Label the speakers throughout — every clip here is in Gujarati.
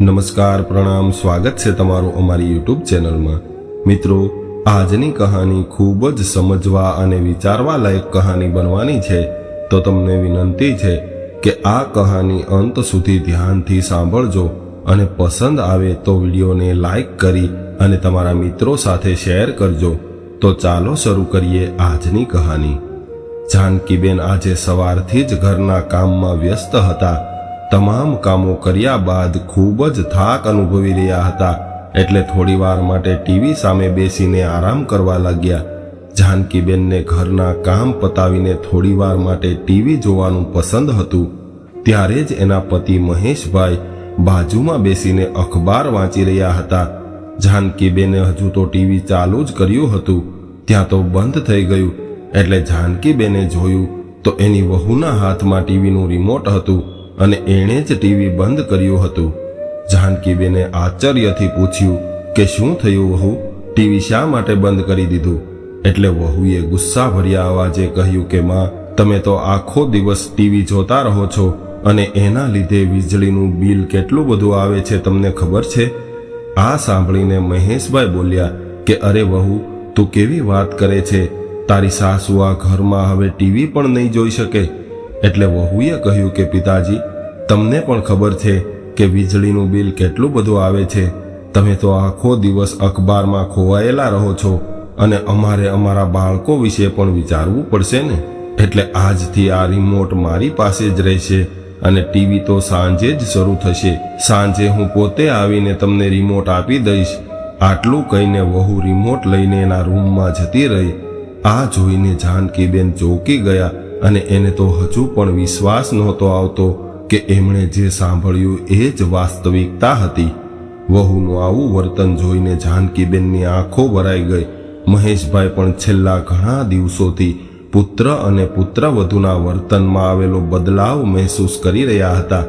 Speaker 1: નમસ્કાર, પ્રણામ, સ્વાગત છે તમારું અમારી યુટ્યુબ ચેનલમાં. મિત્રો, આજની કહાની ખૂબ જ સમજવા અને વિચારવા લાયક કહાની બનવાની છે. તો તમને વિનંતી છે કે આ કહાની અંત સુધી ધ્યાનથી સાંભળજો અને પસંદ આવે તો વિડીયોને લાઈક કરી અને તમારા મિત્રો સાથે શેર કરજો. તો ચાલો શરૂ કરીએ આજની કહાની. જાનકીબેન આજે સવારથી જ ઘરના કામમાં વ્યસ્ત હતા. તમામ કામો કર્યા બાદ ખૂબ જ થાક અનુભવી રહ્યા હતા. એટલે થોડીવાર માટે ટીવી સામે બેસીને આરામ કરવા લાગ્યા. જાનકીબેનને ઘરના કામ પતાવીને થોડીવાર માટે ટીવી જોવાનું પસંદ હતું. ત્યારે જ એના પતિ મહેશભાઈ બાજુમાં બેસીને અખબાર વાંચી રહ્યા હતા. જાનકીબેને હજુ તો ટીવી ચાલુ જ કર્યું હતું. ત્યાં તો બંધ થઈ ગયું. એટલે જાનકીબેને જોયું તો એની વહુના હાથમાં ટીવીનું રિમોટ હતું. અને એણે જ ટીવી બંધ કર્યું હતું. જાનકીબેને આશ્ચર્યથી પૂછ્યું કે શું થયું વહુ? ટીવી શા માટે બંધ કરી દીધું? એટલે વહુએ ગુસ્સા ભર્યા અવાજે કહ્યું કે, માં, તમે તો આખો દિવસ ટીવી જોતા રહો છો અને એના લીધે વીજળીનું બિલ કેટલું બધું આવે છે તમને ખબર છે? આ સાંભળીને મહેશભાઈ બોલ્યા કે, અરે વહુ, તું કેવી વાત કરે છે? તારી સાસુ આ ઘરમાં હવે ટીવી પણ નહીં જોઈ શકે. એટલે વહુએ કહ્યું કે, પિતાજી, તમને પણ ખબર છે કે વીજળીનું બિલ કેટલું બધું આવે છે. તમે તો આખો દિવસ અખબારમાં ખોવાયેલા રહો છો અને અમારે અમારા બાળકો વિશે પણ વિચારવું પડશે ને? એટલે આજથી આ રિમોટ મારી પાસે જ રહેશે અને ટીવી તો સાંજે જ શરૂ થશે. સાંજે હું પોતે આવીને તમને રિમોટ આપી દઈશ. આટલું કહીને વહુ રિમોટ લઈને એના રૂમમાં જતી રહી. આ જોઈને જાનકીબેન ચોકી ગયા અને એને તો હજુ પણ વિશ્વાસ નહોતો આવતો કે એમણે જે સાંભળ્યું એ જ વાસ્તવિકતા હતી. વહુનું આવું વર્તન જોઈને જાનકીબેનની આંખો ભરાઈ ગઈ. મહેશભાઈ પણ છેલ્લા ઘણા દિવસોથી પુત્ર અને પુત્રવધુના વર્તનમાં આવેલો બદલાવ મહેસૂસ કરી રહ્યા હતા.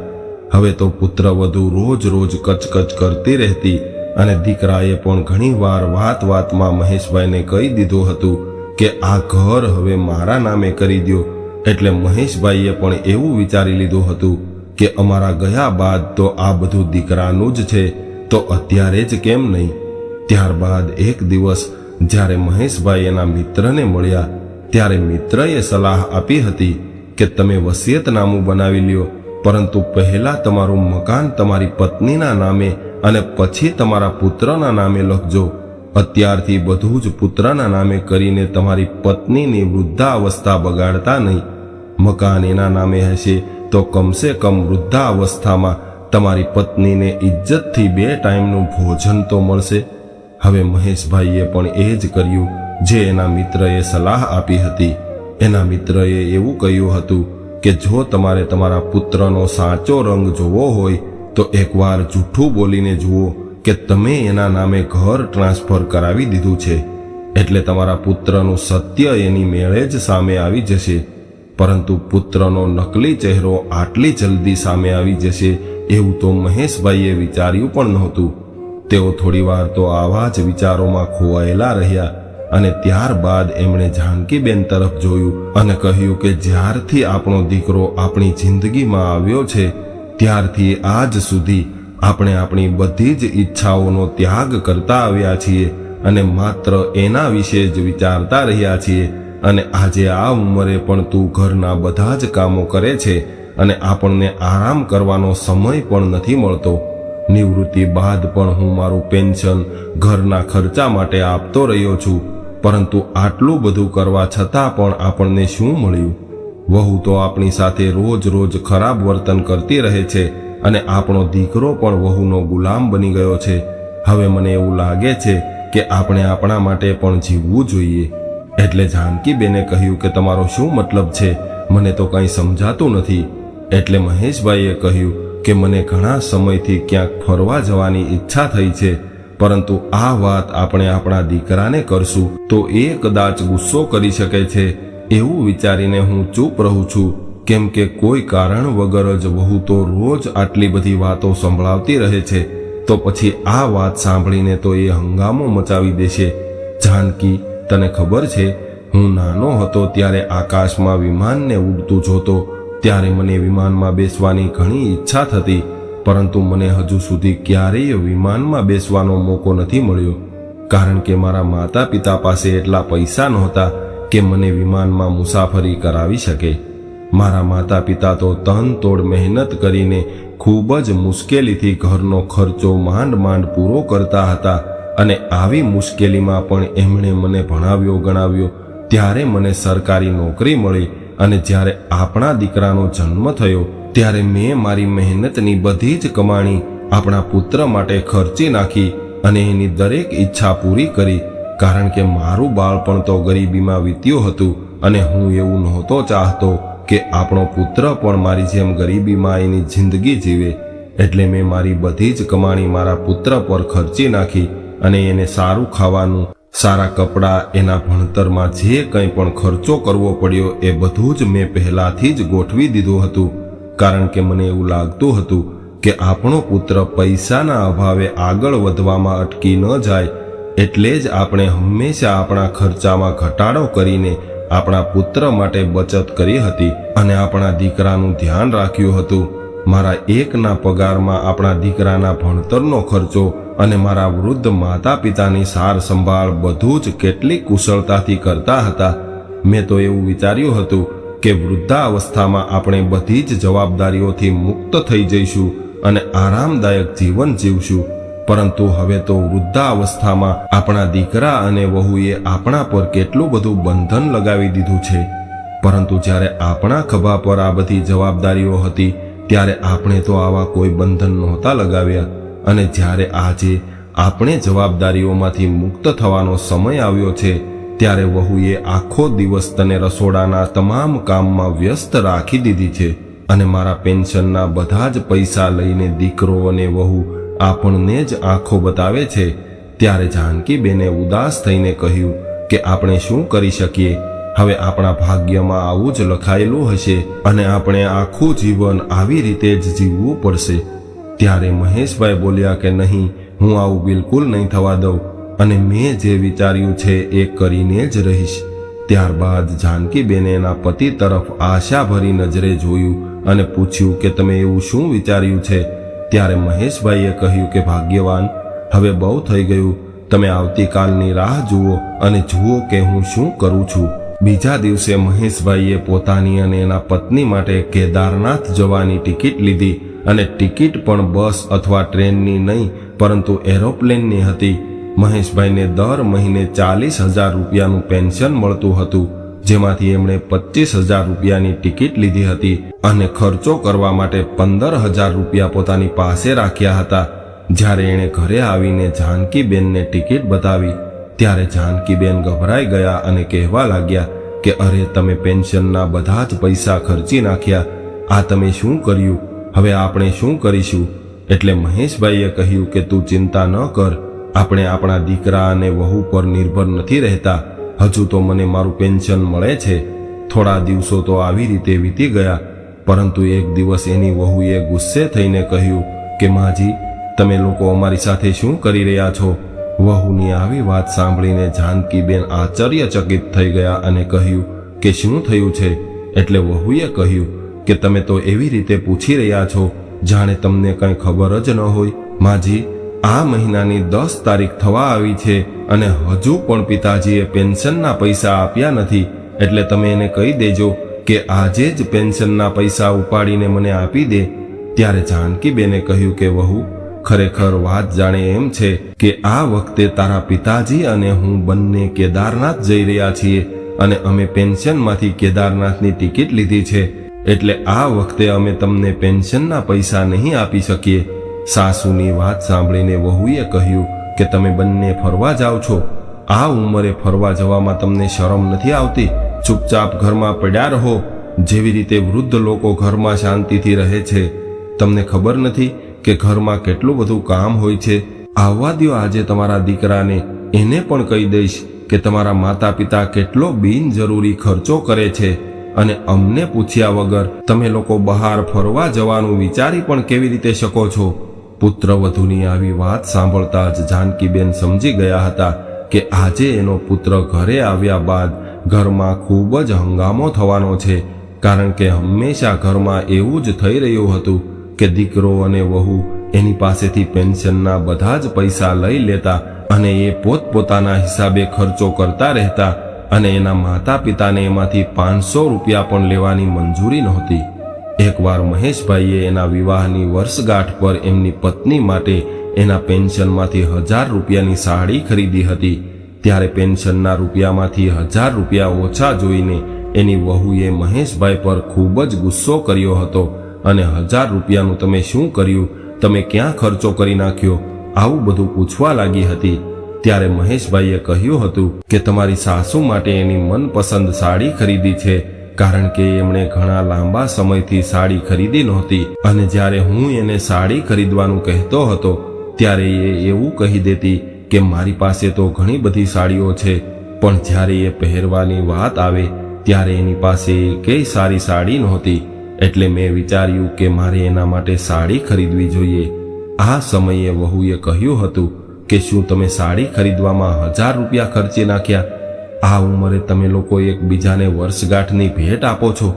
Speaker 1: હવે તો પુત્રવધુ રોજ રોજ કચકચ કરતી રહેતી અને દીકરાએ પણ ઘણીવાર વાત વાતમાં મહેશભાઈને કહી દીધું હતું કે, આ ઘર હવે મારા નામે કરી દ્યો. એટલે મહેશભાઈએ પણ એવું વિચારી લીધું હતું કે અમારા ગયા બાદ તો આ બધું દીકરાનું જ છે, તો અત્યારે જ કેમ નહીં? ત્યારબાદ એક દિવસ જ્યારે મહેશભાઈ એના મિત્રને મળ્યા, ત્યારે મિત્રએ સલાહ આપી હતી કે તમે વસિયતનામું બનાવી લ્યો, પરંતુ પહેલા તમારું મકાન તમારી પત્નીના નામે અને પછી તમારા પુત્રના નામે લખજો. અત્યારથી બધું જ પુત્રના નામે કરીને તમારી પત્નીની વૃદ્ધાવસ્થા બગાડતા નહીં. મકાન એના નામે હશે તો કમસે કમ વૃદ્ધાવસ્થામાં તમારી પત્નીને ઇજ્જતથી બે ટાઈમનું ભોજન તો મળશે. હવે મહેશભાઈએ પણ એ જ કર્યું, જે એના મિત્રએ સલાહ આપી હતી. એના મિત્રએ એવું કહ્યું હતું કે જો તમારે તમારા પુત્રનો સાચો રંગ જોવો હોય, તો એકવાર જૂઠું બોલીને જુઓ. કે તમે એના નામે ઘર ટ્રાન્સફર કરાવી દીધું છે, એટલે તમારા પુત્રનું સત્ય એની મેળે જ સામે આવી જશે. પરંતુ પુત્રનો નકલી ચહેરો આટલી જલ્દી સામે આવી જશે એવું તો મહેશભાઈએ વિચાર્યું પણ નહોતું. તેઓ થોડીવાર તો આવા જ વિચારોમાં ખોવાયેલા રહ્યા અને ત્યારબાદ એમણે જાનકીબેન તરફ જોયું અને કહ્યું કે જ્યારથી આપણો દીકરો આપણી જિંદગીમાં આવ્યો છે, ત્યારથી આજ સુધી આપણે આપણી બધી જ ઈચ્છાઓનો ત્યાગ કરતા આવ્યા છીએ અને માત્ર એના વિશે જ વિચારતા રહ્યા છીએ. અને આજે આ ઉંમરે પણ તું ઘરના બધા જ કામો કરે છે અને આપણને આરામ કરવાનો સમય પણ નથી મળતો. નિવૃત્તિ બાદ પણ હું મારું પેન્શન ઘરના ખર્ચા માટે આપતો રહ્યો છું, પરંતુ આટલું બધું કરવા છતાં પણ આપણને શું મળ્યું? વહુ તો આપણી સાથે રોજ રોજ ખરાબ વર્તન કરતી રહે છે અને આપણો દીકરો પણ વહુનો ગુલામ બની ગયો છે. હવે મને એવું લાગે છે કે આપણે આપણા માટે પણ જીવવું જોઈએ. એટલે જાનકીબેને કહ્યું કે તમારો શું મતલબ છે? મને તો કંઈ સમજાતું નથી. એટલે મહેશભાઈએ કહ્યું કે મને ઘણા સમયથી ક્યાંક ફરવા જવાની ઈચ્છા થઈ છે. પરંતુ આ વાત આપણે આપણા દીકરાને કરશું તો એ કદાચ ગુસ્સો કરી શકે છે. એવું વિચારીને હું ચૂપ રહું છું. કેમ કે કોઈ કારણ વગર જ વહુ તો રોજ આટલી બધી વાતો સંભળાવતી રહે છે, તો પછી આ વાત સાંભળીને તો એ હંગામો મચાવી દેશે. જાનકી, તને ખબર છે, હું નાનો હતો ત્યારે આકાશમાં વિમાનને ઉડતું જોતો, ત્યારે મને વિમાનમાં બેસવાની ઘણી ઈચ્છા થતી, પરંતુ મને હજુ સુધી ક્યારેય વિમાનમાં બેસવાનો મોકો નથી મળ્યો, કારણ કે મારા માતા પિતા પાસે એટલા પૈસા નહોતા કે મને વિમાનમાં મુસાફરી કરાવી શકે. મારા માતા પિતા તો તન તોડ મહેનત કરીને ખૂબ જ મુશ્કેલીથી ઘરનો ખર્ચો માંડ માંડ પૂરો કરતા હતા અને આવી મુશ્કેલીમાં પણ એમણે મને ભણાવ્યો, ગણાવ્યો. ત્યારે મને સરકારી નોકરી મળી અને જ્યારે આપણા દીકરાનો જન્મ થયો, ત્યારે મેં મારી મહેનતની બધી જ કમાણી આપણા પુત્ર માટે ખર્ચી નાખી અને એની દરેક ઈચ્છા પૂરી કરી. કારણ કે મારું બાળપણ તો ગરીબીમાં વીત્યું હતું અને હું એવું નહોતો ચાહતો કે આપણો પુત્ર પણ મારી જેમ ગરીબીમાં એની જિંદગી જીવે, એટલે મેં મારી બધી જ કમાણી મારા પુત્ર પર ખર્ચી નાખી અને એને સારું ખાવાનું, સારા કપડાં, એના ભણતરમાં જે કંઈ પણ ખર્ચો કરવો પડ્યો એ બધું જ મેં પહેલાથી જ ગોઠવી દીધું હતું. કારણ કે મને એવું લાગતું હતું કે આપણો પુત્ર પૈસાના અભાવે આગળ વધવામાં અટકી ન જાય, એટલે જ આપણે હંમેશા આપણા ખર્ચામાં ઘટાડો કરીને આપણા પુત્ર માટે બચત કરી હતી અને આપણા દીકરાનું ધ્યાન રાખ્યું હતું. મારા એકના પગારમાં આપણા દીકરાના ભણતરનો ખર્ચો અને મારા વૃદ્ધ માતા પિતાની સાર સંભાળ બધું જ કેટલી કુશળતાથી કરતા હતા. મેં તો એવું વિચાર્યું હતું કે વૃદ્ધાવસ્થામાં આપણે બધી જ જવાબદારીઓથી મુક્ત થઈ જઈશું અને આરામદાયક જીવન જીવશું. પરંતુ હવે તો વૃદ્ધાવસ્થામાં આપણા દીકરા અને વહુએ આપણા પર કેટલું બધું બંધન લગાવી દીધું છે. પરંતુ જ્યારે આપણા ખભા પર આ બધી જવાબદારીઓ હતી, ત્યારે આપણે તો આવા કોઈ બંધન નહોતા લગાવ્યા. અને જ્યારે આજે આપણે જવાબદારીઓમાંથી મુક્ત થવાનો સમય આવ્યો છે, ત્યારે વહુએ આખો દિવસ તને રસોડાના તમામ કામમાં વ્યસ્ત રાખી દીધી છે. અને મારા પેન્શનના બધા જ પૈસા લઈને દીકરો અને વહુ આપણને જ આંખો બતાવે છે. ત્યારે જાનકીબેને ઉદાસ થઈને કહ્યું કે આપણે શું કરી શકીએ? હવે આપણા ભાગ્યમાં આવું જ લખાયેલું હશે અને આપણે આખું જીવન આવી રીતે જ જીવવું પડશે. ત્યારે મહેશભાઈ બોલ્યા કે નહીં, હું આવું બિલકુલ નહીં થવા દઉં અને મેં જે વિચાર્યું છે એ કરીને જ રહીશ. ત્યારબાદ જાનકીબેને એના પતિ તરફ આશાભરી નજરે જોયું અને પૂછ્યું કે તમે એવું શું વિચાર્યું છે? ત્યારે મહેશભાઈએ કહ્યું કે, ભાગ્યવાન, હવે બહુ થઈ ગયું. તમે આવતીકાલની રાહ જુઓ અને જુઓ કે હું શું કરું છું. બીજા દિવસે મહેશભાઈએ પોતાની અને એના પત્ની માટે કેદારનાથ જવાની ટિકિટ લીધી અને ટિકિટ પણ બસ અથવા ટ્રેનની નહીં, પરંતુ એરોપ્લેનની હતી. મહેશભાઈને દર મહિને ચાલીસ હજાર રૂપિયાનું પેન્શન મળતું હતું. જેમાંથી એમણે પચીસ હજાર રૂપિયાની ટિકિટ લીધી હતી અને ખર્ચો કરવા માટે પંદર હજાર રૂપિયા પોતાની પાસે રાખ્યા હતા. જ્યારે એણે ઘરે આવીને જાનકીબેનને ટિકિટ બતાવી, ત્યારે જાનકીબેન ગભરાઈ ગયા અને કહેવા લાગ્યા કે, અરે, તમે પેન્શનના બધા જ પૈસા ખર્ચી નાખ્યા. આ તમે શું કર્યું? હવે આપણે શું કરીશું? એટલે મહેશભાઈએ કહ્યું કે, તું ચિંતા ન કર. આપણે આપણા દીકરા અને વહુ પર નિર્ભર નથી રહેતા. હજુ તો મને મારું પેન્શન મળે છે. થોડા દિવસો તો આવી રીતે વીતી ગયા, પરંતુ એક દિવસ એની વહુએ ગુસ્સે થઈને કહ્યું કે, માજી, તમે લોકો અમારી સાથે શું કરી રહ્યા છો? વહુની આવી વાત સાંભળીને જાનકીબેન આશ્ચર્યચકિત થઈ ગયા અને કહ્યું કે, શું થયું છે? એટલે વહુએ કહ્યું કે, તમે તો એવી રીતે પૂછી રહ્યા છો, જાણે તમને કંઈ ખબર જ ન હોય. માજી, આ મહિનાની દસ તારીખ થવા આવી છે. અને હજુ પણ પિતાજીએ પેન્શનના પૈસા આપ્યા નથી, એટલે તમે એને કહી દેજો કે આજે જ પેન્શનના પૈસા ઉપાડીને મને આપી દે. ત્યારે જાનકીબેને કહ્યું કે, વહુ, ખરેખર વાત જાણે એમ છે કે આ વખતે તારા પિતાજી અને હું બંને કેદારનાથ જઈ રહ્યા છીએ અને અમે પેન્શનમાંથી કેદારનાથની ટિકિટ લીધી છે. એટલે આ વખતે અમે તમને પેન્શનના પૈસા નહીં આપી શકીએ. સાસુની વાત સાંભળીને વહુએ કહ્યું કે તમે બંને ફરવા જાઓ છો? આ ઉંમરે ફરવા જવામાં તમને શરમ નથી આવતી? ચૂપચાપ ઘરમાં પડ્યા રહો. જેવી રીતે વૃદ્ધ લોકો ઘરમાં શાંતિથી રહે છે. તમને ખબર નથી કે ઘરમાં કેટલું બધું કામ હોય છે? આવવા દ્યો આજે તમારા દીકરાને. એને પણ કહી દઈશ કે તમારા માતા પિતા કેટલો બિનજરૂરી ખર્ચો કરે છે. અને અમને પૂછ્યા વગર તમે લોકો બહાર ફરવા જવાનું વિચારી પણ કેવી રીતે શકો છો? પુત્ર વધુની આવી વાત સાંભળતા જ જાનકીબેન સમજી ગયા હતા કે આજે એનો પુત્ર ઘરે આવ્યા બાદ ઘરમાં ખૂબ જ હંગામો થવાનો છે, કારણ કે હંમેશા ઘરમાં એવું જ થઈ રહ્યું હતું કે દીકરો અને વહુ એની પાસેથી પેન્શનના બધા જ પૈસા લઈ લેતા અને એ પોતપોતાના હિસાબે ખર્ચો કરતા રહેતા અને એના માતા પિતાને એમાંથી પાંચસો રૂપિયા પણ લેવાની મંજૂરી નહોતી. એકવાર મહેશભાઈએ એના વિવાહની વર્ષગાંઠ પર એમની પત્ની માટે એના પેન્શનમાંથી હજાર રૂપિયાની સાડી ખરીદી હતી. ત્યારે પેન્શનના રૂપિયામાંથી હજાર રૂપિયા ઓછા જોઈને એની વહુએ મહેશભાઈ પર ખૂબ જ ગુસ્સો કર્યો હતો અને હજાર રૂપિયાનું તમે શું કર્યું? તમે ક્યાં ખર્ચો કરી નાખ્યો? આવું બધું પૂછવા લાગી હતી. ત્યારે મહેશભાઈએ કહ્યું હતું કે તમારી સાસુ માટે એની મનપસંદ સાડી ખરીદી છે. કારણ કે એમણે ઘણા લાંબા સમયથી સાડી ખરીદી નહોતી અને જ્યારે હું એને સાડી ખરીદવાનું કહેતો હતો, ત્યારે એ એવું કહી દેતી કે મારી પાસે તો ઘણી બધી સાડીઓ છે, પણ જ્યારે એ પહેરવાની વાત આવે, ત્યારે એની પાસે એકેય સારી સાડી નહોતી. એટલે મેં વિચાર્યું કે મારે એના માટે સાડી ખરીદવી જોઈએ. આ સમયે વહુએ કહ્યું હતું કે શું તમે સાડી ખરીદવામાં હજાર રૂપિયા ખર્ચી નાખ્યા? આ ઉંમરે તમે લોકો એકબીજાને વર્ષગાંઠની ભેટ આપો છો.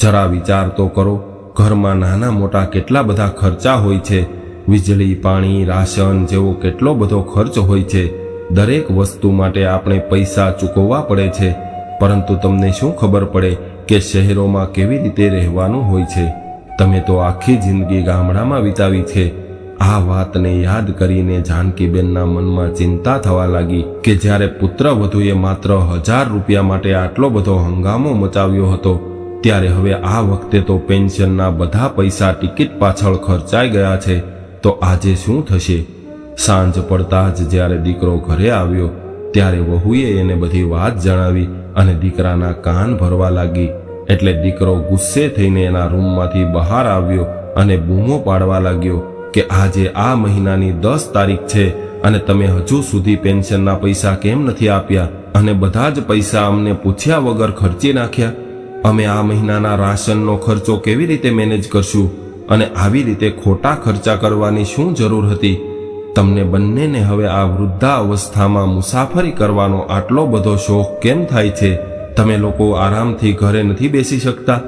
Speaker 1: જરા વિચાર તો કરો, ઘરમાં નાના મોટા કેટલા બધા ખર્ચા હોય છે. વીજળી, પાણી, રાશન જેવો કેટલો બધો ખર્ચ હોય છે. દરેક વસ્તુ માટે આપણે પૈસા ચૂકવવા પડે છે. પરંતુ તમને શું ખબર પડે કે શહેરોમાં કેવી રીતે રહેવાનું હોય છે? તમે તો આખી જિંદગી ગામડામાં વિતાવી છે. આ વાતને યાદ કરીને જાનકીબેનના મનમાં ચિંતા થવા લાગી કે જ્યારે પુત્ર વધુએ માત્ર હજાર રૂપિયા માટે આટલો બધો હંગામો મચાવ્યો હતો, ત્યારે હવે આ વખતે તો પેન્શનના બધા પૈસા ટિકિટ પાછળ ખર્ચાઈ ગયા છે, તો આજે શું થશે? સાંજ પડતા જ જ્યારે દીકરો ઘરે આવ્યો, ત્યારે વહુએ એને બધી વાત જણાવી અને દીકરાના કાન ભરવા લાગી, એટલે દીકરો ગુસ્સે થઈને એના રૂમમાંથી બહાર આવ્યો અને બૂમો પાડવા લાગ્યો. કે આજે આ મહિનાની દસ તારીખ છે અને તમે હજુ સુધી પેન્શનના પૈસા કેમ નથી આપ્યા? અને બધા જ પૈસા અમને પૂછ્યા વગર ખર્ચી નાખ્યા? અમે આ મહિનાના રાશનનો ખર્ચો કેવી રીતે મેનેજ કરશું? અને આવી રીતે ખોટા ખર્ચા કરવાની શું જરૂર હતી? તમને બંનેને હવે આ વૃદ્ધા અવસ્થામાં મુસાફરી કરવાનો આટલો બધો શોખ કેમ થાય છે? તમે લોકો આરામથી ઘરે નથી બેસી શકતા?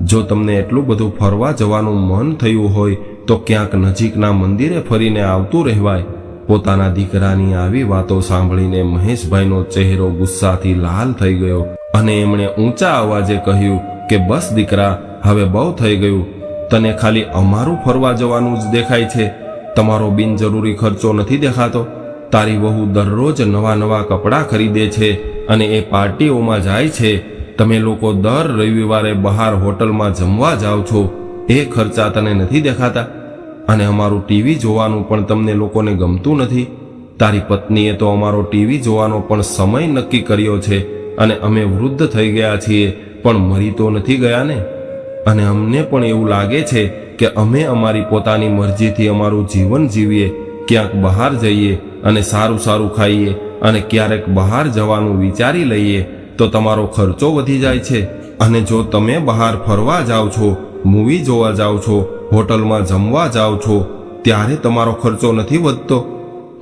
Speaker 1: જો તમને એટલું બધું ફરવા જવાનું મન થયું હોય તો ક્યાંક નજીકના મંદિરે ફરીને આવતું રહેવાય. પોતાના દીકરાની આવી વાતો સાંભળીને મહેશભાઈનો ચહેરો ગુસ્સાથી લાલ થઈ ગયો અને એમણે ઊંચા અવાજે કહ્યું કે, બસ દીકરા, હવે બહુ થઈ ગયું. તને ખાલી અમારું ફરવા જવાનું જ દેખાય છે. તમારો બિનજરૂરી ખર્ચો નથી દેખાતો. તારી વહુ દરરોજ નવા નવા કપડાં ખરીદે છે અને એ પાર્ટીઓમાં જાય છે. તમે લોકો દર રવિવારે બહાર હોટલમાં જમવા જાઓ છો. એ ખર્ચા તને નથી દેખાતા. અને અમારું ટીવી જોવાનું પણ તમને લોકોને ગમતું નથી? તારી પત્નીએ તો અમારો ટીવી જોવાનો પણ સમય નક્કી કર્યો છે અને અમે વૃદ્ધ થઈ ગયા છીએ, પણ મરી તો નથી ગયા ને અને અમને પણ એવું લાગે છે કે અમે અમારી પોતાની મરજીથી અમારું જીવન જીવીએ, ક્યાંક બહાર જઈએ અને સારું સારું ખાઈએ અને ક્યારેક બહાર જવાનું વિચારી લઈએ, તો તમારો ખર્ચો વધી જાય છે. અને જો તમે બહાર ફરવા જાઓ છો મૂવી જોવા જાઓ છો, હોટલમાં જમવા જાઓ છો, ત્યારે તમારો ખર્ચો નથી વધતો.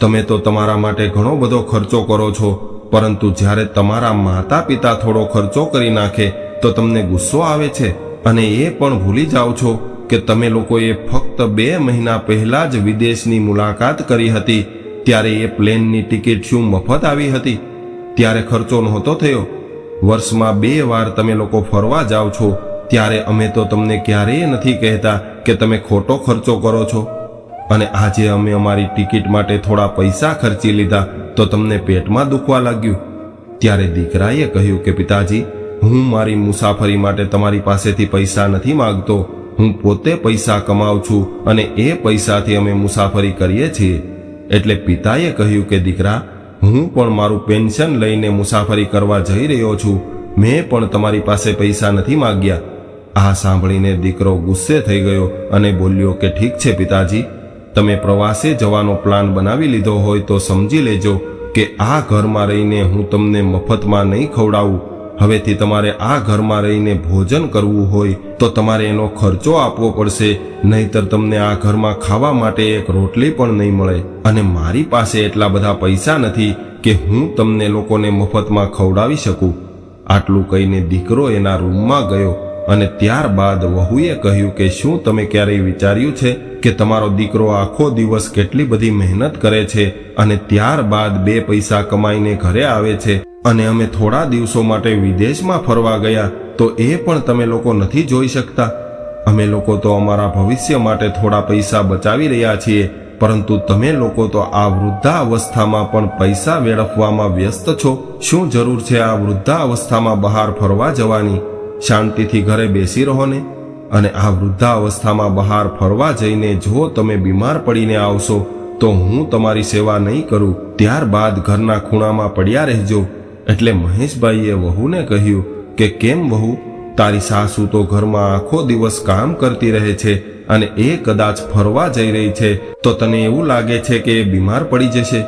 Speaker 1: તમે તો તમારા માટે ઘણો બધો ખર્ચો કરો છો, પરંતુ જ્યારે તમારા માતા પિતા થોડો ખર્ચો કરી નાખે, તો તમને ગુસ્સો આવે છે. અને એ પણ ભૂલી જાઓ છો કે તમે લોકોએ ફક્ત બે મહિના પહેલા જ વિદેશની મુલાકાત કરી હતી, ત્યારે એ પ્લેનની ટિકિટ શું મફત આવી હતી. ત્યારે ખર્ચો નહોતો થયો. વર્ષમાં બે વાર તમે લોકો ફરવા જાઓ છો ત્યારે અમે તો તમને ક્યારેય નથી કહેતા કે તમે ખોટો ખર્ચો કરો છો. અને આજે અમે અમારી ટિકિટ માટે થોડા પૈસા ખર્ચી લીધા તો તમને પેટમાં દુખવા લાગ્યું. ત્યારે દીકરાએ કહ્યું કે, પિતાજી, હું મારી મુસાફરી માટે તમારી પાસેથી પૈસા નથી માંગતો. હું પોતે પૈસા કમાઉં છું અને એ પૈસાથી અમે મુસાફરી કરીએ છીએ. એટલે પિતાએ કહ્યું કે, દીકરા, હું પણ મારું પેન્શન લઈને મુસાફરી કરવા જઈ રહ્યો છું. મેં પણ તમારી પાસે પૈસા નથી માગ્યા. આ સાંભળીને દીકરો ગુસ્સે થઈ ગયો અને બોલ્યો કે ઠીક છે પિતાજી, તમે પ્રવાસે જવાનો પ્લાન બનાવી લીધો હોય તો સમજી લેજો કે આ ઘરમાં રહીને હું તમને મફતમાં નહીં ખવડાવું. હવેથી તમારે આ ઘરમાં રહીને ભોજન કરવું હોય તો તમારે એનો ખર્ચો આપવો પડશે, નહીતર તમને આ ઘરમાં ખાવા માટે એક રોટલી પણ નહીં મળે. અને મારી પાસે એટલા બધા પૈસા નથી કે હું તમને લોકોને મફતમાં ખવડાવી શકું. આટલું કહીને દીકરો એના રૂમમાં ગયો અને ત્યારબાદ વહુએ કહ્યું કે, શું તમે ક્યારેય વિચાર્યું છે કે તમારો દીકરો આખો દિવસ કેટલી બધી મહેનત કરે છે અને ત્યારબાદ બે પૈસા કમાઈને ઘરે આવે છે અને અમે થોડા દિવસો માટે વિદેશમાં ફરવા ગયા, તો એ પણ તમે લોકો નથી જોઈ શકતા? અમે લોકો તો અમારા ભવિષ્ય માટે થોડા પૈસા બચાવી રહ્યા છીએ, પરંતુ તમે લોકો તો આ વૃદ્ધાવસ્થામાં પણ પૈસા વેડફવામાં વ્યસ્ત છો. શું જરૂર છે આ વૃદ્ધાવસ્થામાં બહાર ફરવા જવાની? શાંતિથી ઘરે બેસી રહો ને અને આ વૃદ્ધાવસ્થામાં બહાર ફરવા જઈને જો તમે બીમાર પડીને આવશો, તો હું તમારી સેવા નહીં કરું. ત્યારબાદ ઘરના ખૂણામાં પડ્યા રહેજો. એટલે મહેશભાઈએ વહુને કહ્યું કે, કેમ વહુ? તારી સાસુ તો ઘરમાં આખો દિવસ કામ કરતી રહે છે અને એ કદાચ ફરવા જઈ રહી છે, તો તને એવું લાગે છે કે એ બીમાર પડી જશે?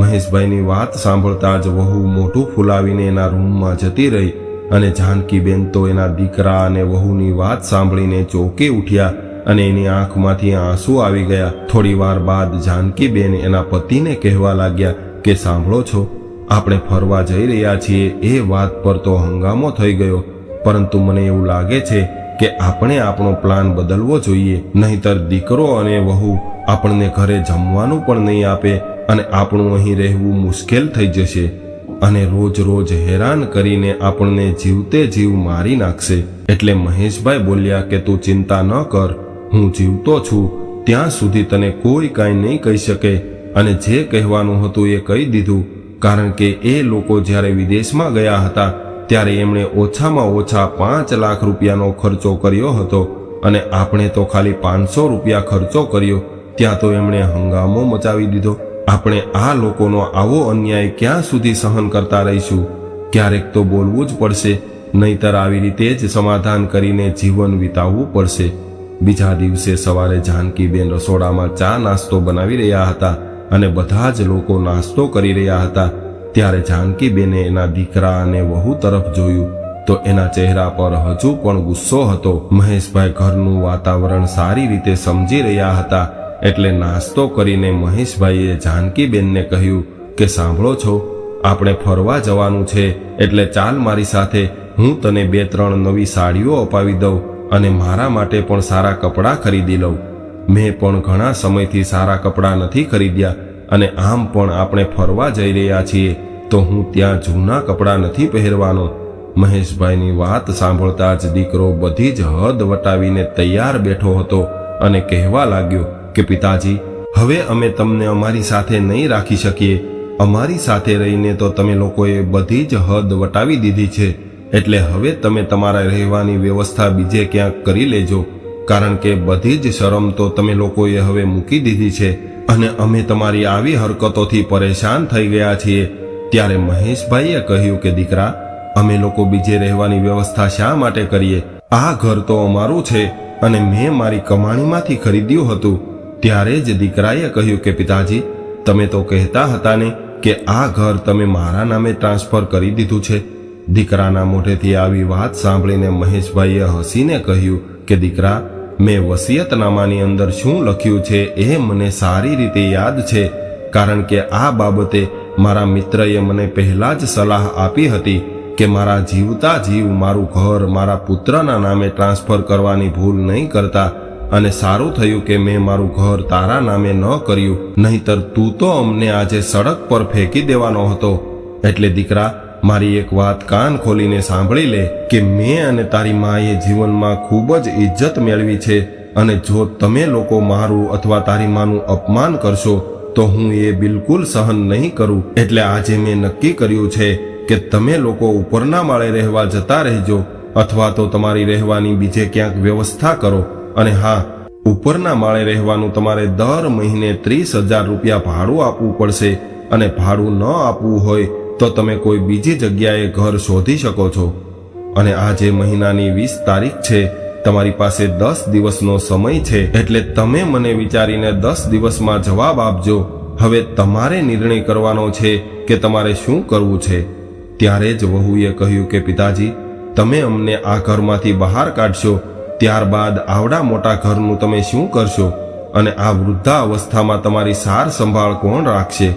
Speaker 1: મહેશભાઈની વાત સાંભળતા જ વહુ મોઢું ફૂલાવીને એના રૂમમાં જતી રહી. અને જાનકીબેન તો એના દીકરા અને વહુની વાત સાંભળીને ચોંકી ઉઠ્યા અને એની આંખમાંથી આંસુ આવી ગયા. થોડી વાર બાદ જાનકીબેન એના પતિને કહેવા લાગ્યા કે, સાંભળો છો, આપણે ફરવા જઈ રહ્યા છીએ. એ વાત પર તો હંગામો થઈ ગયો. પરંતુ મને એવું લાગે છે કે આપણે આપણો પ્લાન બદલવો જોઈએ. નહીતર દીકરો અને વહુ આપણને ઘરે જમવાનું પણ નહીં આપે અને આપણું અહીં રહેવું મુશ્કેલ થઈ જશે. અને રોજ રોજ હેરાન કરીને આપણને જીવતે જીવ મારી નાખશે. એટલે મહેશભાઈ બોલ્યા કે, તું ચિંતા ન કર, હું જીવતો છું. ત્યાં સુધી તને કોઈ કાંઈ નહીં કહી શકે. અને જે કહેવાનું હતું એ કહી દીધું. કારણ કે એ લોકો જ્યારે વિદેશમાં ગયા હતા, ત્યારે એમણે ઓછામાં ઓછા પાંચ લાખ રૂપિયાનો ખર્ચો કર્યો હતો. અને આપણે તો ખાલી પાંચસો રૂપિયા ખર્ચો કર્યો. ત્યાં તો એમણે હંગામો મચાવી દીધો. આપણે આ લોકોનો આવો અન્યાય ક્યાં સુધી સહન કરતા રહીશું? ક્યારેક તો બોલવું જ પડશે, નહીતર આવી રીતે જ સમાધાન કરીને જીવન વિતાવવું પડશે. બીજા દિવસે સવારે જાનકીબેન રસોડામાં ચા નાસ્તો બનાવી રહ્યા હતા અને બધા જ લોકો નાસ્તો કરી રહ્યા હતા. ત્યારે જાનકીબેને એના દીકરા અને વહુ તરફ જોયું તો એના ચહેરા પર હજુ પણ ગુસ્સો હતો. મહેશભાઈ ઘરનું વાતાવરણ સારી રીતે સમજી રહ્યા હતા. એટલે નાસ્તો કરીને મહેશભાઈએ જાનકીબેનને કહ્યું કે સાંભળો છો, આપણે ફરવા જવાનું છે, એટલે ચાલ મારી સાથે, હું તને બે ત્રણ નવી સાડીઓ અપાવી દઉં અને મારા માટે પણ સારા કપડાં ખરીદી લઉં. મેં પણ ઘણા સમયથી સારા કપડાં નથી ખરીદ્યા અને આમ પણ આપણે ફરવા જઈ રહ્યા છીએ, તો હું ત્યાં જૂના કપડાં નથી પહેરવાનો. મહેશભાઈની વાત સાંભળતા જ દીકરો બધી જ હદ વટાવીને તૈયાર બેઠો હતો અને કહેવા લાગ્યો કે પિતાજી, હવે અમે તમને અમારી સાથે નહીં રાખી શકીએ. અમારી સાથે રહીને તો તમે લોકોએ બધી જ હદ વટાવી દીધી છે. એટલે હવે તમે તમારા રહેવાની વ્યવસ્થા બીજે ક્યાંક કરી લેજો. કારણ કે બધી જ શરમ તો તમે લોકોએ હવે મૂકી દીધી છે. અને અમે તમારી આવી હરકતોથી પરેશાન થઈ ગયા છીએ. ત્યારે મહેશભાઈએ કહ્યું કે, દીકરા, અમે લોકો બીજે રહેવાની વ્યવસ્થા શા માટે કરીએ? આ ઘર તો અમારું છે અને મેં મારી કમાણીમાંથી ખરીદ્યું હતું. ત્યારે જ દીકરાએ કહ્યું કે, પિતાજી, તમે તો કહેતા હતા ને કે આ ઘર તમે મારા નામે ટ્રાન્સફર કરી દીધું છે. દીકરાના મોઢેથી આવી વાત સાંભળીને મહેશભાઈએ હસીને કહ્યું કે, દીકરા, મેં વસિયતનામાની અંદર શું લખ્યું છે એ મને સારી રીતે યાદ છે, કારણ કે આ બાબતે મારા મિત્રએ મને પહેલાં જ સલાહ આપી હતી કે મારા જીવતા જીવ મારું ઘર મારા પુત્રના નામે ટ્રાન્સફર કરવાની ભૂલ નહીં કરતા અને સારું થયું કે મેં મારું ઘર તારા નામે ન કર્યું, નહીતર તું તો અમને આજે સડક પર ફેંકી દેવાનો હતો. એટલે દીકરા, મારી એક વાત કાન ખોલીને સાંભળી લે કે મેં અને તારી માએ જીવનમાં ખૂબ જ ઇજ્જત મેળવી છે અને જો તમે લોકો મારું અથવા તારી માનું અપમાન કરશો, તો હું એ બિલકુલ સહન નહીં કરું. એટલે આજે મેં નક્કી કર્યું છે કે તમે લોકો ઉપરના માળે રહેવા જતા રહેજો, અથવા તો તમારી રહેવાની બીજે ક્યાંક વ્યવસ્થા કરો. અને હા, ઉપરના માળે રહેવાનું તમારે દર મહિને ત્રીસ હજાર રૂપિયા ભાડું આપવું પડશે અને ભાડું ન આપવું હોય તો તમે કોઈ બીજી જગ્યાએ ઘર શોધી શકો છો. અને આજે મહિનાની વીસ તારીખ છે, તમારી પાસે દસ દિવસનો સમય છે, એટલે તમે મને વિચારીને દસ દિવસમાં જવાબ આપજો. હવે તમારે નિર્ણય કરવાનો છે કે તમારે શું કરવું છે. ત્યારે જ વહુએ કહ્યું કે, પિતાજી, તમે અમને આ ઘરમાંથી બહાર કાઢશો ત્યારબાદ આવડા મોટા ઘરનું તમે શું કરશો? અને આ વૃદ્ધા અવસ્થામાં તમારી સાર સંભાળ કોણ રાખશે?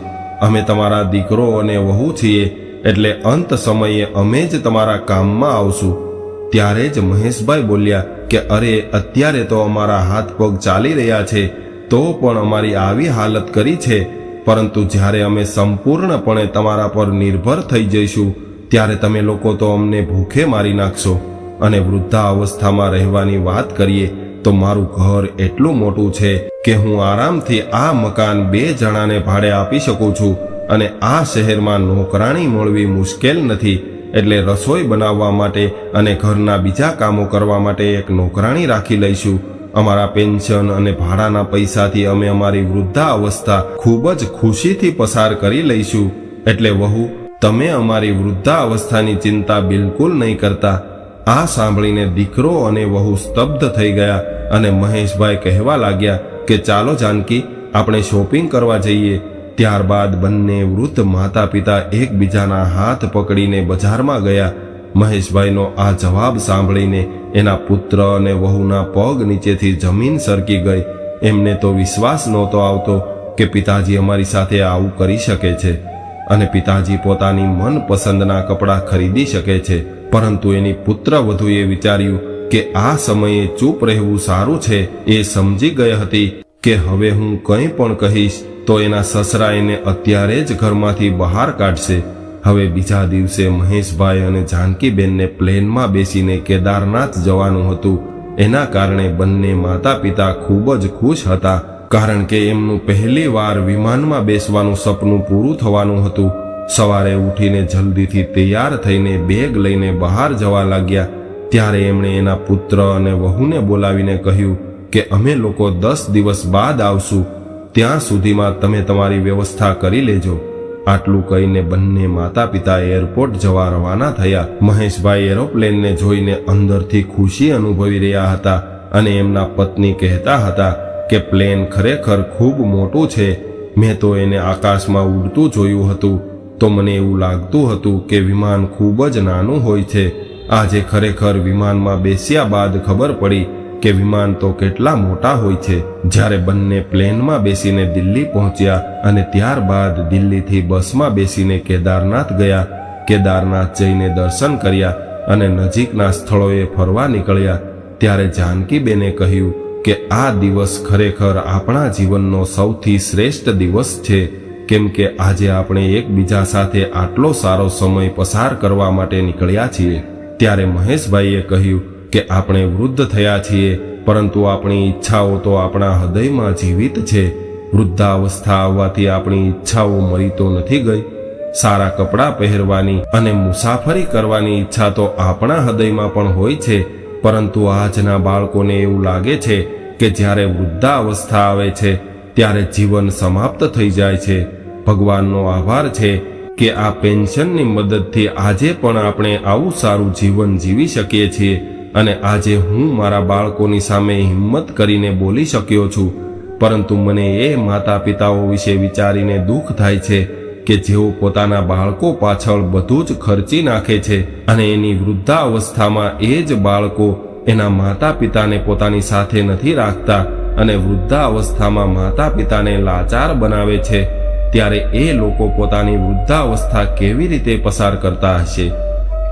Speaker 1: અમે તમારા દીકરો અને વહુ છીએ, એટલે અંત સમયે અમે જ તમારા કામમાં આવશું. ત્યારે જ મહેશભાઈ બોલ્યા કે, અરે, અત્યારે તો અમારા હાથ પગ ચાલી રહ્યા છે, તો પણ અમારી આવી હાલત કરી છે. પરંતુ જ્યારે અમે સંપૂર્ણપણે તમારા પર નિર્ભર થઈ જઈશું, ત્યારે તમે લોકો તો અમને ભૂખે મારી નાખશો. અને વૃદ્ધા અવસ્થામાં રહેવાની વાત કરીએ, તો મારું ઘર એટલું મોટું છે કે હું આરામથી આ મકાન બે જણાને ભાડે આપી શકું છું અને આ શહેરમાં નોકરાણી મળવી મુશ્કેલ નથી. એટલે રસોઈ બનાવવા માટે અને ઘરના બીજા કામો કરવા માટે એક નોકરાણી રાખી લઈશું. અમારા પેન્શન અને ભાડાના પૈસાથી અમે અમારી વૃદ્ધા અવસ્થા ખૂબ જ ખુશીથી પસાર કરી લઈશું. એટલે વહુ, તમે અમારી વૃદ્ધા અવસ્થાની ચિંતા બિલકુલ નહીં કરતા. આ સાંભળીને દીકરો અને વહુ સ્તબ્ધ થઈ ગયા અને મહેશભાઈ કહેવા લાગ્યા કે ચાલો જાનકી, આપણે શોપિંગ કરવા જઈએ. ત્યારબાદ બંને વૃદ્ધ માતા પિતા એકબીજાના હાથ પકડીને બજારમાં ગયા. મહેશભાઈનો આ જવાબ સાંભળીને એના પુત્ર અને વહુના પગ નીચેથી જમીન સરકી ગઈ. એમને તો વિશ્વાસ નહોતો આવતો કે પિતાજી અમારી સાથે આવું કરી શકે છે અને પિતાજી પોતાની મનપસંદના કપડાં ખરીદી શકે છે. પરંતુ એની પુત્ર વધુએ વિચાર્યું કે આ સમયે ચૂપ રહેવું સારું છે. એ સમજી ગઈ હતી કે હવે હું કંઈ પણ કહીશ તો એના સસરા એને અત્યારે જ ઘરમાંથી બહાર કાઢશે. હવે બીજા દિવસે મહેશભાઈ અને જાનકીબેનને પ્લેનમાં બેસીને કેદારનાથ જવાનું હતું. એના કારણે બંને માતા પિતા ખૂબ જ ખુશ હતા, કારણ કે એમનું પહેલી વાર વિમાનમાં બેસવાનું સપનું પૂરું થવાનું હતું. સવારે ઉઠીને જલ્દીથી તૈયાર થઈને બેગ લઈને બહાર જવા લાગ્યા. ત્યારે એમણે એના પુત્ર અને વહુને બોલાવીને કહ્યું કે અમે લોકો દસ દિવસ બાદ આવશું. ત્યાં સુધીમાં તમે તમારી વ્યવસ્થા કરી લેજો. આટલું કહીને બંને માતા પિતા એરપોર્ટ જવા રવાના થયા. મહેશભાઈ એરોપ્લેનને જોઈને અંદરથી ખુશી અનુભવી રહ્યા હતા અને એમના પત્ની કહેતા હતા કે પ્લેન ખરેખર ખૂબ મોટું છે. મેં તો એને આકાશમાં ઉડતું જોયું હતું. તો મને એવું લાગતું હતું કે વિમાન ખૂબ જ નાનું હોય છે. આજે ખરેખર વિમાનમાં બેસ્યા બાદ ખબર પડી કે વિમાન તો કેટલા મોટા હોય છે. જ્યારે બંને પ્લેનમાં બેસીને દિલ્હી પહોંચ્યા અને ત્યારબાદ દિલ્હીથી બસમાં બેસીને કેદારનાથ ગયા. કેદારનાથ જઈને દર્શન કર્યા અને નજીકના સ્થળોએ ફરવા નીકળ્યા. ત્યારે જાનકીબેને કહ્યું કે આ દિવસ ખરેખર આપણા જીવનનો સૌથી શ્રેષ્ઠ દિવસ છે. કેમ કે આજે આપણે એકબીજા સાથે આટલો સારો સમય પસાર કરવા માટે નીકળ્યા છીએ. ત્યારે મહેશભાઈએ કહ્યું કે આપણે વૃદ્ધ થયા છીએ, પરંતુ આપણી ઈચ્છાઓ તો આપણા હૃદયમાં જીવિત છે. વૃદ્ધાવસ્થા આવવાથી આપણી ઈચ્છાઓ મરી તો નથી ગઈ. સારા કપડાં પહેરવાની અને મુસાફરી કરવાની ઈચ્છા તો આપણા હૃદયમાં પણ હોય છે, પરંતુ આજના બાળકોને એવું લાગે છે કે જ્યારે વૃદ્ધાવસ્થા આવે છે, ત્યારે જીવન સમાપ્ત થઈ જાય છે. ભગવાનનો આભાર છે કે આ પેન્શનની મદદથી આજે પણ આપણે આવું સારું જીવન જીવી શકીએ છીએ અને આજે હું મારા બાળકોની સામે હિંમત કરીને બોલી શક્યો છું. પરંતુ મને એ માતા પિતાઓ વિશે વિચારીને દુઃખ થાય છે કે જેઓ પોતાના બાળકો પાછળ બધું જ ખર્ચી નાખે છે અને એની વૃદ્ધાવસ્થામાં એ જ બાળકો એના માતા પિતાને પોતાની સાથે નથી રાખતા અને વૃદ્ધાવસ્થામાં માતા પિતાને લાચાર બનાવે છે. ત્યારે એ લોકો પોતાની વૃદ્ધાવસ્થા કેવી રીતે પસાર કરતા હશે?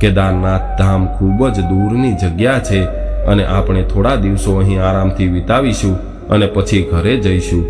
Speaker 1: કેદારનાથ ધામ ખૂબ જ દૂરની જગ્યા છે અને આપણે થોડા દિવસો અહીં આરામથી વિતાવીશું અને પછી ઘરે જઈશું.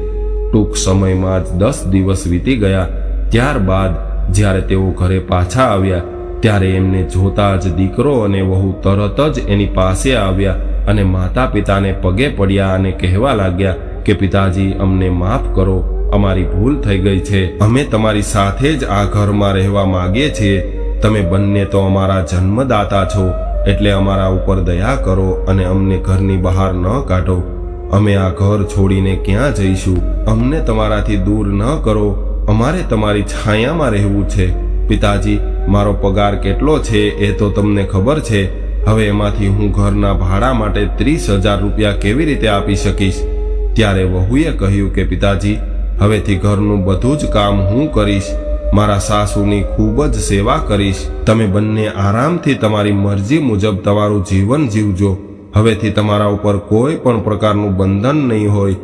Speaker 1: ટૂંક સમયમાં જ દસ દિવસ વીતી ગયા. ત્યારબાદ જ્યારે તેઓ ઘરે પાછા આવ્યા, ત્યારે એમને જોતા જ દીકરો અને વહુ તરત જ એની પાસે આવ્યા અને માતા પિતાને પગે પડ્યા અને કહેવા લાગ્યા કે, પિતાજી, અમને માફ કરો. અમારી ભૂલ થઈ ગઈ છે. અમે તમારી સાથે જ આ ઘરમાં રહેવા માંગીએ છીએ. તમે બંને તો અમારા જન્મદાતા છો, એટલે અમારા ઉપર દયા કરો અને અમને ઘરની બહાર ન કાઢો. અમે આ ઘર છોડીને ક્યાં જઈશું? અમને તમારાથી દૂર ન કરો. અમારે તમારી છાયામાં રહેવું છે. પિતાજી, મારો પગાર કેટલો છે એ તો તમને ખબર છે. હવે એમાંથી હું ઘરના ભાડા માટે ત્રીસ હજાર રૂપિયા કેવી રીતે આપી શકીશ? ત્યારે વહુએ કહ્યું કે, પિતાજી હવેથી ઘરનું બધું જ કામ હું કરીશ. મારા સાસુની ખૂબ જ સેવા કરીશ. તમે બંને આરામથી તમારી મરજી મુજબ તમારું જીવન જીવજો. હવેથી તમારા ઉપર કોઈ પણ પ્રકારનું બંધન નહીં હોય.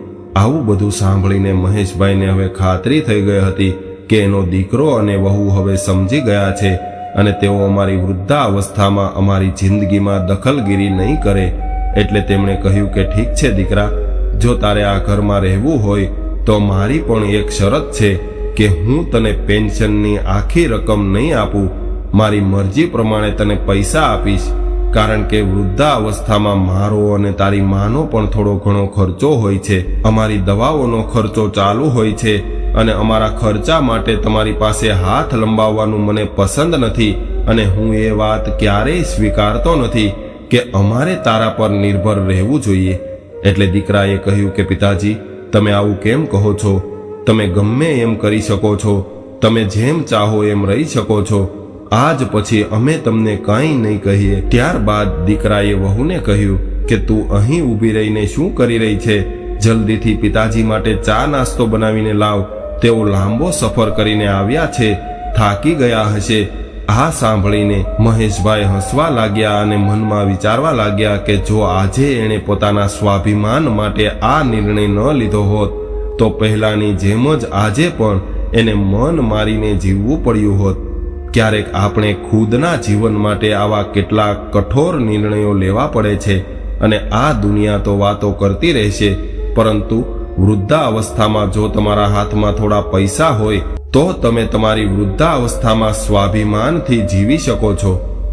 Speaker 1: આવું બધું સાંભળીને મહેશભાઈને હવે ખાતરી થઈ ગઈ હતી કે એનો દીકરો અને વહુ હવે સમજી ગયા છે અને તેઓ અમારી વૃદ્ધાવસ્થામાં અમારી જિંદગીમાં દખલગીરી નહીં કરે. એટલે તેમણે કહ્યું કે ઠીક છે દીકરા, જો તારે આ ઘરમાં રહેવું હોય તો મારી પણ એક શરત છે કે હું તને પેન્શનની આખી રકમ નહીં આપું. મારી મરજી પ્રમાણે તને પૈસા આપીશ. કારણ કે વૃદ્ધાવસ્થામાં મારો અને તારી માનો પણ થોડો ઘણો ખર્ચો હોય છે. અમારી દવાઓનો ખર્ચો ચાલુ હોય છે અને અમારા ખર્ચા માટે તમારી પાસે હાથ લંબાવવાનું મને પસંદ નથી અને હું એ વાત ક્યારેય સ્વીકારતો નથી કે અમારે તારા પર નિર્ભર રહેવું જોઈએ. એટલે દીકરાએ કહ્યું કે, પિતાજી તમે આવું કેમ કહો છો? તમે ગમે એમ કરી શકો છો. તમે જેમ ચાહો એમ રહી શકો છો. આજ પછી અમે તમને કાંઈ નહીં કહીએ. ત્યારબાદ દીકરાએ વહુને કહ્યું કે તું અહીં ઊભી રહીને શું કરી રહી છે? જલ્દીથી પિતાજી માટે ચા નાસ્તો બનાવીને લાવ. તેઓ લાંબો સફર કરીને આવ્યા છે. થાકી ગયા હશે. આ સાંભળીને મહેશભાઈ હસવા લાગ્યા અને મનમાં વિચારવા લાગ્યા કે જો આજે એણે પોતાના સ્વાભિમાન માટે આ નિર્ણય ન લીધો હોત, તો પહેલાની જેમ જ આજે પણ એને મન મારીને જીવવું પડ્યું હોત. ક્યારેક આપણે ખુદના જીવન માટે આવા કેટલાક કઠોર નિર્ણયો લેવા પડે છે અને આ દુનિયા તો વાતો કરતી રહેશે, પરંતુ વૃદ્ધાવસ્થામાં જો તમારા હાથમાં થોડા પૈસા હોય તો તમે તમારી વૃદ્ધાવસ્થામાં સ્વાભિમાનથી જીવી શકો છો.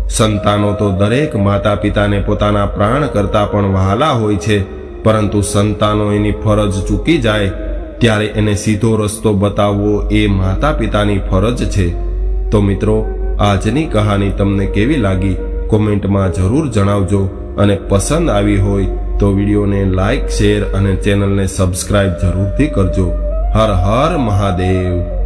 Speaker 1: સંતાનો તો દરેક માતા પિતાને પોતાના પ્રાણ કરતા પણ વહાલા હોય છે, પરંતુ સંતાનો એની ફરજ ચૂકી જાય, ત્યારે એને સીધો રસ્તો બતાવવો એ માતા પિતાની ફરજ છે. તો મિત્રો, આજની કહાની તમને કેવી લાગી? કોમેન્ટમાં જરૂર જણાવજો અને પસંદ આવી હોય તો વિડીયોને લાઈક, શેર અને ચેનલને સબસ્ક્રાઇબ જરૂરથી કરજો. હર હર મહાદેવ.